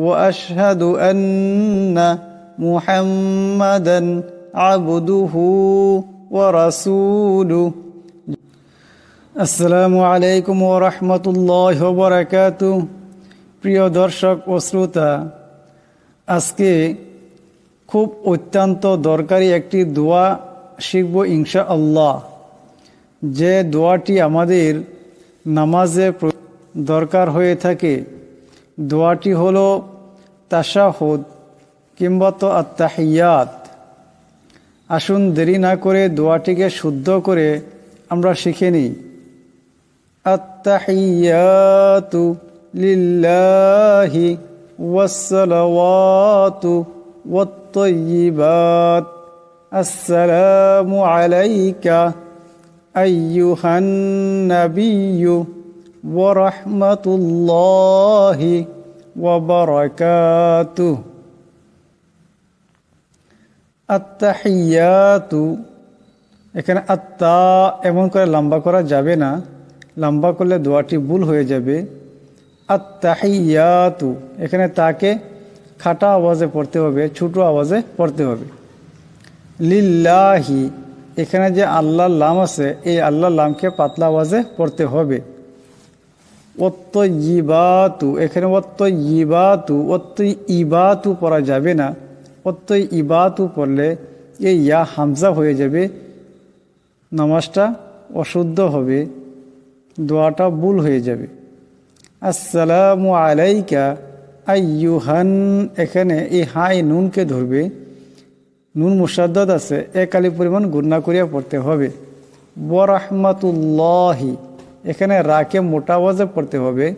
واشهد ان محمدا عبده ورسوله আসসালামু আলাইকুম ও রহমতুল্লাহ বরাকাতু প্রিয় দর্শক ও শ্রোতা আজকে খুব অত্যন্ত দরকারি একটি দোয়া শিখব ইনশা আল্লাহ যে দোয়াটি আমাদের নামাজে প্র- দরকার হয়ে থাকে দোয়াটি হলো তাশাহুদ কিংবা তো আত্মাহিয়াত আসুন দেরি না করে দোয়াটিকে শুদ্ধ করে আমরা শিখে নিই। আত্মাহিয়াতু লিল্লাহি ওয়াসসালাওয়াতু ওয়াত্তাইয়িবাত। আসসালামু আলাইকা আইয়ুহান নাবিয়্যু ওয়া وبركاته আত্মাহিয়াতু এখানে আত্মা এমন করে লম্বা করা যাবে না লম্বা করলে দোয়াটি ভুল হয়ে যাবে আত্মাহিয়াতু এখানে তাকে খাটা আওয়াজে পড়তে হবে ছোটো আওয়াজে পড়তে হবে লিল্লাহি এখানে যে আল্লাহর লাম আছে এই আল্লাহর লামকে পাতলা আওয়াজে পড়তে হবে অত্ত ইবাতু এখানে অত্ত ইবাতু অত্ত ইবাতু পড়া যাবে না। অত্ত ইবাতু পড়লে এই ইয়া হামজা হয়ে যাবে, নামাজটা অশুদ্ধ হবে, দোয়াটা ভুল হয়ে যাবে। আসসালামু আলাইকা আইয়ুহান, এখানে এই হাই নুনকে ধরবে। নুন মুসাদ্দদ আছে এক আলি পরিমাণ গুন্না করিয়া পড়তে হবে। বরহমাতুল্লাহি এখানে রাকে মোটা আওয়াজে পড়তে হবে।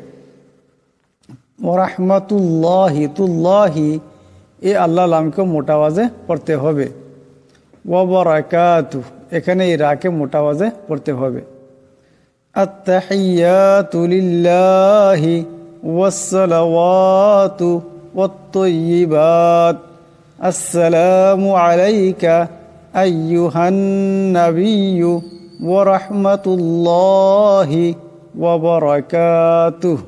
ওরাহমাতুল্লাহি, তুল্লাহি, এ আল্লাহ লামকেও মোটা আওয়াজে পড়তে হবে। ওবরাকাতু এখানে এই রাকে মোটা আওয়াজে পড়তে হবে। আত্তাহিয়াতুলিল্লাহি ওয়াসসালাওয়াতু ওয়াত আসসালামু আলাইকা আইয়ুহান নাবিয়্যু النبي ورحمة الله وبركاته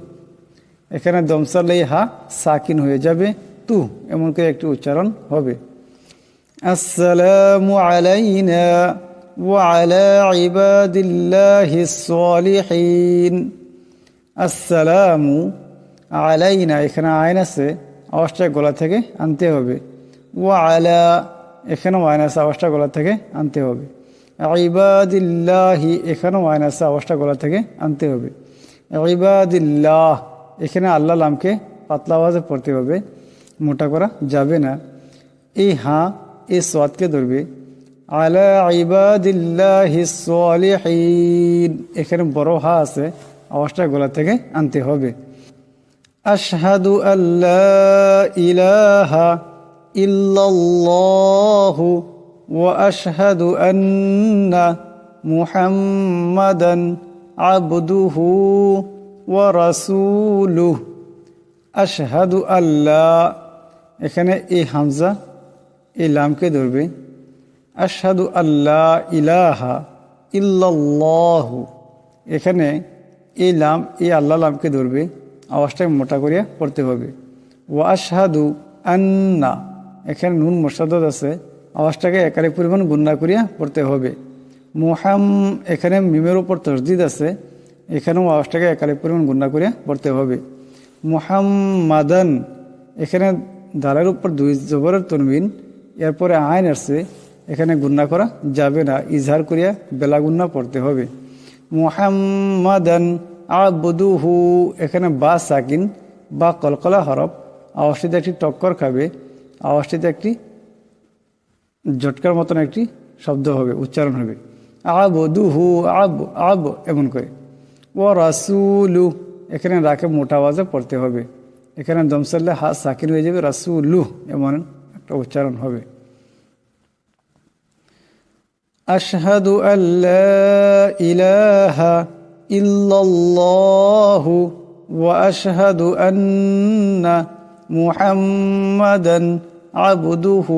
এখানে দমসালেই হা সাকিন হয়ে যাবে তু এমন করে একটি উচ্চারণ হবে আসসালামু আলাইনা وعلى عباد الله الصالحين আসসালামু আলাইনা এখানে আইন আছে আওয়াজটা গলা থেকে আনতে হবে ও আলা এখানেও আইন আছে আওয়াজটা গলা থেকে আনতে হবে ইবাদিল্লাহি, এখানেও আছে, আওয়াজটা গলা থেকে আনতে হবে। ইবাদিল্লাহ, এখানে আল্লাহ লামকে পাতলা আওয়াজে পড়তে হবে, মোটা করা যাবে না। এই হাঁ, এই সোয়াদকে ধরবে, আলা ইবাদিল্লাহি সালিহিন, এখানে বড় হা আছে, আওয়াজটা গলা থেকে আনতে হবে। আশহাদু আল্লাহ ইলাহা ইল্লাল্লাহু আন্না মুহাম্মাদান আবদুহু ওয়া রাসূলুহু আশহাদু আল্লাহ এখানে এই হামজা এই লামকে ধরবে। আশহাদু আল্লাহ ইলাহা ইল্লাল্লাহু এখানে এই লাম এই আল্লাহ লামকে ধরবে। আওয়াজটাকে মোটা করিয়া পড়তে হবে। ও আন্না। এখানে নুন মোসাদত আছে। আওয়াজটাকে একারে পরিমাণ গুন্না করিয়া পড়তে হবে। মোহাম এখানে মিমের উপর তসদিদ আছে, এখানেও আওয়াজটাকে একারে পরিমাণ গুন্না করিয়া পড়তে হবে। মোহাম্মাদান এখানে দালের উপর দুই জবরের তনবিন, এরপরে আইন আসছে এখানে গুন্না করা যাবে না, ইজহার করিয়া বেলা গুন্না পড়তে হবে। মুহাম্মাদান আবদুহু, এখানে বা সাকিন বা কলকলা হরফ, আওয়াজটিতে একটি টক্কর খাবে, আওয়াজটিতে একটি ঝটকার মতন একটি শব্দ হবে, উচ্চারণ হবে। আব দুহু আব আব, এমন করে। ও রাসুলু, এখানে রাকে মোটা আওয়াজে পড়তে হবে। এখানে দমসাল্লে হা সাকির হয়ে যাবে, রাসুলু, এমন একটা উচ্চারণ হবে। আশহাদু আল্লাহ ইলাহা ও ওয়া আশহাদু আন্না মুহাম্মাদান আবদুহু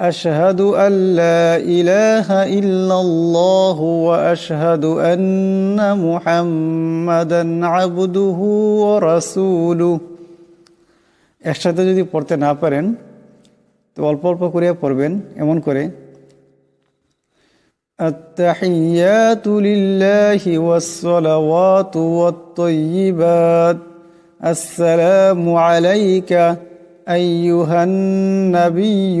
أشهد أن لا إله إلا الله وأشهد أن محمدا عبده ورسوله একসাথে যদি পড়তে না পারেন তো অল্প অল্প করে পড়বেন এমন করে التحيات لله والصلوات والطيبات السلام عليك أيها النبي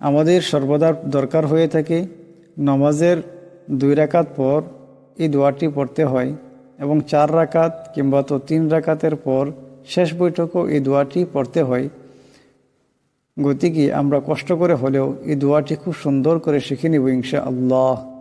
আমাদের সর্বদা দরকার হয়ে থাকে নমাজের দুই রাকাত পর এই দোয়াটি পড়তে হয় এবং চার রাকাত কিংবা তো তিন রাকাতের পর শেষ বৈঠকও এই দোয়াটি পড়তে হয়। গতিকে আমরা কষ্ট করে হলেও এই দোয়াটি খুব সুন্দর করে শিখে নিব ইনশা আল্লাহ